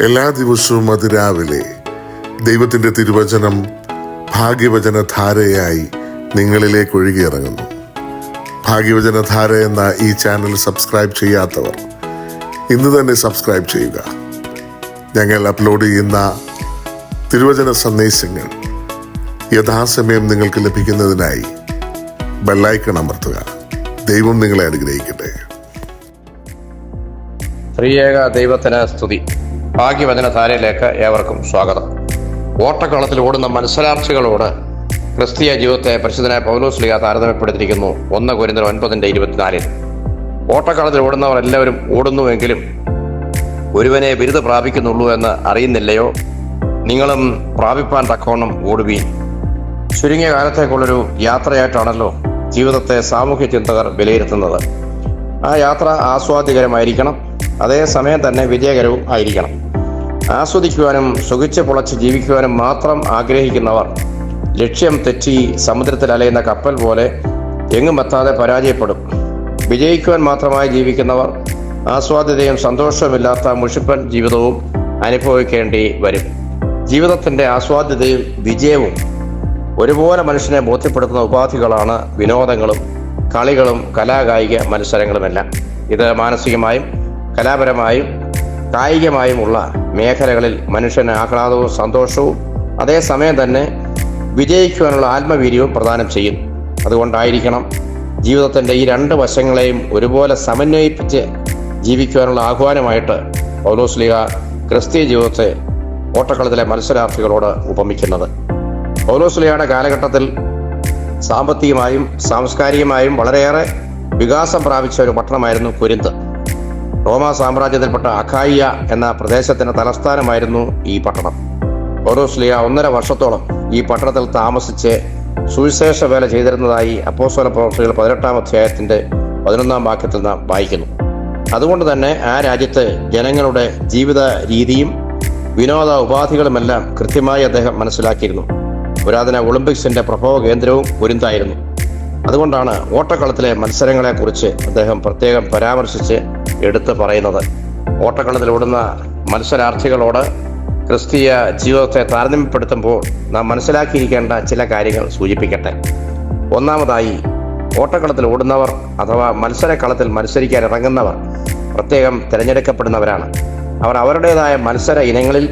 എല്ലാ ദിവസവും അതിരാവിലെ ദൈവത്തിന്റെ തിരുവചനം ഭാഗ്യവചന ധാരയായി നിങ്ങളിലേക്ക് ഒഴുകിയിറങ്ങുന്നു. ഭാഗ്യവചന ധാര എന്ന ഈ ചാനൽ സബ്സ്ക്രൈബ് ചെയ്യാത്തവർ ഇന്ന് തന്നെ സബ്സ്ക്രൈബ് ചെയ്യുക. ഞങ്ങൾ അപ്ലോഡ് ചെയ്യുന്ന തിരുവചന സന്ദേശങ്ങൾ യഥാസമയം നിങ്ങൾക്ക് ലഭിക്കുന്നതിനായി ബെല്ലൈക്കൺ അമർത്തുക. ദൈവം നിങ്ങളെ അനുഗ്രഹിക്കട്ടെ. ദൈവത്തിന് സ്തുതി. ഭാഗ്യവചന ധാരയിലേക്ക് ഏവർക്കും സ്വാഗതം. ഓട്ടക്കളത്തിൽ ഓടുന്ന മത്സരാർത്ഥികളോട് ക്രിസ്തീയ ജീവിതത്തെ പരിശുദ്ധനായ പൗലോസ് ലീഗ താരതമ്യപ്പെടുത്തിയിരിക്കുന്നു. ഒന്ന് കുരുന്നർ ഒൻപതിന്റെ ഇരുപത്തിനാലിൽ. ഓട്ടക്കളത്തിൽ ഓടുന്നവർ എല്ലാവരും ഓടുന്നുവെങ്കിലും ഒരുവനെ ബിരുദ പ്രാപിക്കുന്നുള്ളൂ എന്ന് അറിയുന്നില്ലയോ? നിങ്ങളും പ്രാപിപ്പാൻ തക്കവണ്ണം ഓടുവീൻ. ചുരുങ്ങിയ കാലത്തേക്കുള്ളൊരു യാത്രയായിട്ടാണല്ലോ ജീവിതത്തെ സാമൂഹ്യ ചിന്തകർ വിലയിരുത്തുന്നത്. ആ യാത്ര ആസ്വാദ്യകരമായിരിക്കണം. അതേസമയം തന്നെ വിജയകരവും ആയിരിക്കണം. ആസ്വദിക്കുവാനും സുഖിച്ച് പൊളച്ച് ജീവിക്കുവാനും മാത്രം ആഗ്രഹിക്കുന്നവർ ലക്ഷ്യം തെറ്റി സമുദ്രത്തിൽ അലയുന്ന കപ്പൽ പോലെ എങ്ങും എത്താതെ പരാജയപ്പെടും. വിജയിക്കുവാൻ മാത്രമായി ജീവിക്കുന്നവർ ആസ്വാദ്യതയും സന്തോഷവുമില്ലാത്ത മുഷിപ്പൻ ജീവിതവും അനുഭവിക്കേണ്ടി വരും. ജീവിതത്തിന്റെ ആസ്വാദ്യതയും വിജയവും ഒരുപോലെ മനുഷ്യനെ ബോധ്യപ്പെടുത്തുന്ന ഉപാധികളാണ് വിനോദങ്ങളും കളികളും കലാകായിക മത്സരങ്ങളുമെല്ലാം. ഇത് മാനസികമായും കലാപരമായും കായികമായുമുള്ള മേഖലകളിൽ മനുഷ്യന് ആഹ്ലാദവും സന്തോഷവും അതേസമയം തന്നെ വിജയിക്കുവാനുള്ള ആത്മവീര്യവും പ്രദാനം ചെയ്യുന്നു അതുകൊണ്ടായിരിക്കണം ജീവിതത്തിന്റെ ഈ രണ്ട് വശങ്ങളെയും ഒരുപോലെ സമന്വയിപ്പിച്ച് ജീവിക്കുവാനുള്ള ആഹ്വാനമായിട്ട് പൗലോസ്ലിക ക്രിസ്തീയ ജീവിതത്തെ ഓട്ടക്കളത്തിലെ മത്സരാർത്ഥികളോട് ഉപമിക്കുന്നത്. പൗലോസ്ലിഹയുടെ കാലഘട്ടത്തിൽ സാമ്പത്തികമായും സാംസ്കാരികമായും വളരെയേറെ വികാസം പ്രാപിച്ച ഒരു പട്ടണമായിരുന്നു കുരിന്ത്. റോമാ സാമ്രാജ്യത്തിൽപ്പെട്ട അഖായിയ എന്ന പ്രദേശത്തിന്റെ തലസ്ഥാനമായിരുന്നു ഈ പട്ടണം. ഓരോസ്ലിയ ഒന്നര വർഷത്തോളം ഈ പട്ടണത്തിൽ താമസിച്ച് സുവിശേഷ വേല ചെയ്തിരുന്നതായി അപ്പോസ്വല പ്രവർത്തികൾ പതിനെട്ടാം അധ്യായത്തിന്റെ പതിനൊന്നാം വാക്യത്തിൽ നാം വായിക്കുന്നു. അതുകൊണ്ട് തന്നെ ആ രാജ്യത്ത് ജനങ്ങളുടെ ജീവിത രീതിയും വിനോദ ഉപാധികളുമെല്ലാം കൃത്യമായി അദ്ദേഹം മനസ്സിലാക്കിയിരുന്നു. പുരാതന ഒളിമ്പിക്സിന്റെ പ്രഭവ കേന്ദ്രവും കുരിന്തായിരുന്നു അതുകൊണ്ടാണ് ഓട്ടക്കളത്തിലെ മത്സരങ്ങളെക്കുറിച്ച് അദ്ദേഹം പ്രത്യേകം പരാമർശിച്ച് എടുത്തു പറയുന്നത്. ഓട്ടക്കളത്തിൽ ഓടുന്ന മത്സരാർത്ഥികളോട് ക്രിസ്തീയ ജീവിതത്തെ താരതമ്യപ്പെടുത്തുമ്പോൾ നാം മനസ്സിലാക്കിയിരിക്കേണ്ട ചില കാര്യങ്ങൾ സൂചിപ്പിക്കട്ടെ. ഒന്നാമതായി ഓട്ടക്കളത്തിൽ ഓടുന്നവർ അഥവാ മത്സരക്കളത്തിൽ മത്സരിക്കാൻ ഇറങ്ങുന്നവർ പ്രത്യേകം തിരഞ്ഞെടുക്കപ്പെടുന്നവരാണ്. അവർ അവരുടേതായ മത്സര ഇനങ്ങളിൽ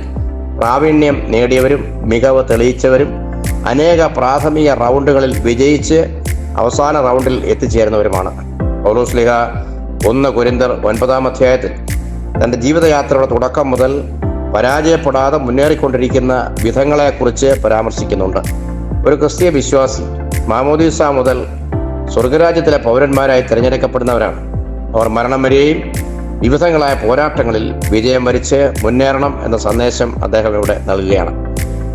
പ്രാവീണ്യം നേടിയവരും മികവ് തെളിയിച്ചവരും അനേക പ്രാഥമിക റൗണ്ടുകളിൽ വിജയിച്ച് അവസാന റൗണ്ടിൽ എത്തിച്ചേരുന്നവരുമാണ്. പൗലോസ് ലിഹ ഒന്ന് കുരിന്തർ ഒൻപതാം അധ്യായത്തിൽ. തന്റെ ജീവിതയാത്രയുടെ തുടക്കം മുതൽ പരാജയപ്പെടാതെ മുന്നേറിക്കൊണ്ടിരിക്കുന്ന വിധങ്ങളെക്കുറിച്ച് പരാമർശിക്കുന്നുണ്ട്. ഒരു ക്രിസ്തീയ വിശ്വാസി മാമോദീസ മുതൽ സ്വർഗരാജ്യത്തിലെ പൗരന്മാരായി തിരഞ്ഞെടുക്കപ്പെടുന്നവരാണ്. അവർ മരണം വരെയും വിവിധങ്ങളായ പോരാട്ടങ്ങളിൽ വിജയം വരിച്ച് മുന്നേറണം എന്ന സന്ദേശം അദ്ദേഹം ഇവിടെ നൽകുകയാണ്.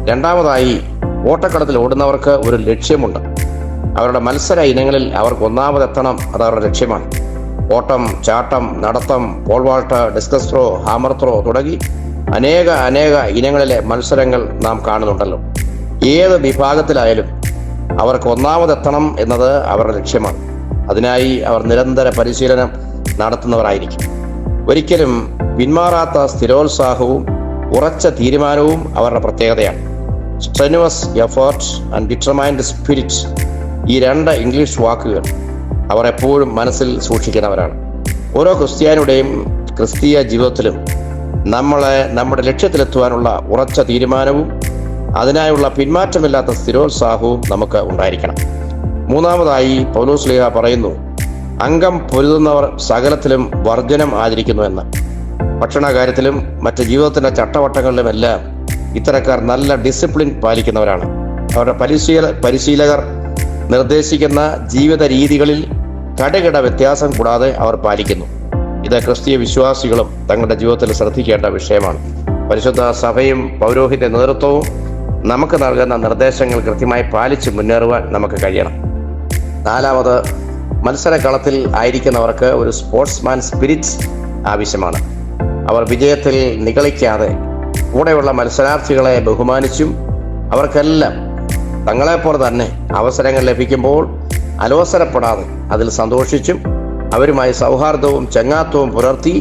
രണ്ടാമതായി ഓട്ടക്കടത്തിൽ ഓടുന്നവർക്ക് ഒരു ലക്ഷ്യമുണ്ട്. അവരുടെ മത്സര ഇനങ്ങളിൽ അവർക്ക് ഒന്നാമതെത്തണം അത് അവരുടെ ലക്ഷ്യമാണ്. ഓട്ടം ചാട്ടം നടത്തം pole vault discus throw hammer throw തുടങ്ങി അനേക അനേക ഇനങ്ങളിലെ മത്സരങ്ങൾ നാം കാണുന്നുണ്ടല്ലോ. ഏത് വിഭാഗത്തിലായാലും അവർക്ക് ഒന്നാമതെത്തണം എന്നത് അവരുടെ ലക്ഷ്യമാണ്. അതിനായി അവർ നിരന്തര പരിശീലനം നടത്തുന്നവരായിരിക്കും. ഒരിക്കലും പിന്മാറാത്ത സ്ഥിരോത്സാഹവും ഉറച്ച തീരുമാനവും അവരുടെ പ്രത്യേകതയാണ്. Strenuous efforts and determined spirit ഈ രണ്ട് ഇംഗ്ലീഷ് വാക്കുകൾ അവർ എപ്പോഴും മനസ്സിൽ സൂക്ഷിക്കുന്നവരാണ്. ഓരോ ക്രിസ്ത്യാനിയുടെയും ക്രിസ്തീയ ജീവിതത്തിലും നമ്മളെ നമ്മുടെ ലക്ഷ്യത്തിലെത്തുവാനുള്ള ഉറച്ച തീരുമാനവും അതിനായുള്ള പിന്മാറ്റമില്ലാത്ത സ്ഥിരോത്സാഹവും നമുക്ക് ഉണ്ടായിരിക്കണം. മൂന്നാമതായി പൗലോസ് ലീഹ പറയുന്നു അംഗം പൊരുതുന്നവർ സകലത്തിലും വർജനം ആചരിക്കുന്നു എന്ന്. ഭക്ഷണ കാര്യത്തിലും മറ്റ് ജീവിതത്തിന്റെ ചട്ടവട്ടങ്ങളിലുമെല്ലാം ഇത്തരക്കാർ നല്ല ഡിസിപ്ലിൻ പാലിക്കുന്നവരാണ്. അവരുടെ പരിശീല പരിശീലകർ നിർദ്ദേശിക്കുന്ന ജീവിത രീതികളിൽ കടകിട വ്യത്യാസം കൂടാതെ അവർ പാലിക്കുന്നു. ഇത് ക്രിസ്തീയ വിശ്വാസികളും തങ്ങളുടെ ജീവിതത്തിൽ ശ്രദ്ധിക്കേണ്ട വിഷയമാണ്. പരിശുദ്ധ സഭയും പൗരോഹിത്യ നേതൃത്വവും നമുക്ക് നൽകുന്ന നിർദ്ദേശങ്ങൾ കൃത്യമായി പാലിച്ച് മുന്നേറുവാൻ നമുക്ക് കഴിയണം. നാലാമത് മത്സരകളത്തിൽ ആയിരിക്കുന്നവർക്ക് ഒരു സ്പോർട്സ്മാൻ സ്പിരിറ്റ് ആവശ്യമാണ്. അവർ വിജയത്തിൽ നിഗളിക്കാതെ കൂടെയുള്ള മത്സരാർത്ഥികളെ ബഹുമാനിച്ചും അവർക്കെല്ലാം തങ്ങളെപ്പോലെ തന്നെ അവസരങ്ങൾ ലഭിക്കുമ്പോൾ അലോസരപ്പെടാതെ അതിൽ സന്തോഷിച്ചും അവരുമായി സൗഹാർദ്ദവും ചങ്ങാത്തവും പുലർത്തി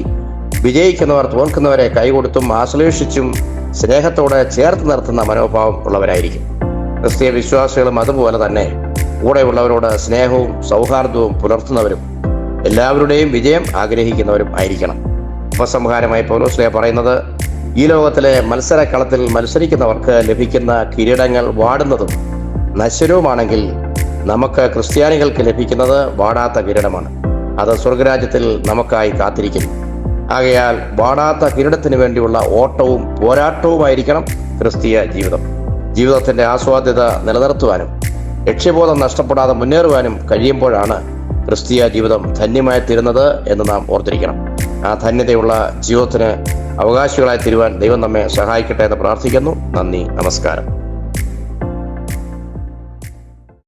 വിജയിക്കുന്നവർ തോൽക്കുന്നവരെ കൈകൊടുത്തും ആശ്ലേഷിച്ചും സ്നേഹത്തോടെ ചേർത്ത് നിർത്തുന്ന മനോഭാവം ഉള്ളവരായിരിക്കും. ക്രിസ്തീയ വിശ്വാസികളും അതുപോലെ തന്നെ കൂടെയുള്ളവരോട് സ്നേഹവും സൗഹാർദ്ദവും പുലർത്തുന്നവരും എല്ലാവരുടെയും വിജയം ആഗ്രഹിക്കുന്നവരും ആയിരിക്കണം. ഉപസംഹാരമായി പൗലോസ്ലിയ പറയുന്നത് ഈ ലോകത്തിലെ മത്സരക്കളത്തിൽ മത്സരിക്കുന്നവർക്ക് ലഭിക്കുന്ന കിരീടങ്ങൾ വാടുന്നതും നശ്വരവുമാണെങ്കിൽ നമുക്ക് ക്രിസ്ത്യാനികൾക്ക് ലഭിക്കുന്നത് വാടാത്ത കിരീടമാണ്. അത് സ്വർഗരാജ്യത്തിൽ നമുക്കായി കാത്തിരിക്കുന്നു. ആകയാൽ വാടാത്ത കിരീടത്തിന് വേണ്ടിയുള്ള ഓട്ടവും പോരാട്ടവുമായിരിക്കണം ക്രിസ്തീയ ജീവിതം. ജീവിതത്തിന്റെ ആസ്വാദ്യത നിലനിർത്തുവാനും ലക്ഷ്യബോധം നഷ്ടപ്പെടാതെ മുന്നേറുവാനും കഴിയുമ്പോഴാണ് ക്രിസ്തീയ ജീവിതം ധന്യമായി തീരുന്നത് എന്ന് നാം ഓർത്തിരിക്കണം. ആ ധന്യതയുള്ള ജീവിതത്തിന് അവകാശികളായി തീരുവാൻ ദൈവം നമ്മെ സഹായിക്കട്ടെ എന്ന് പ്രാർത്ഥിക്കുന്നു. നന്ദി നമസ്കാരം.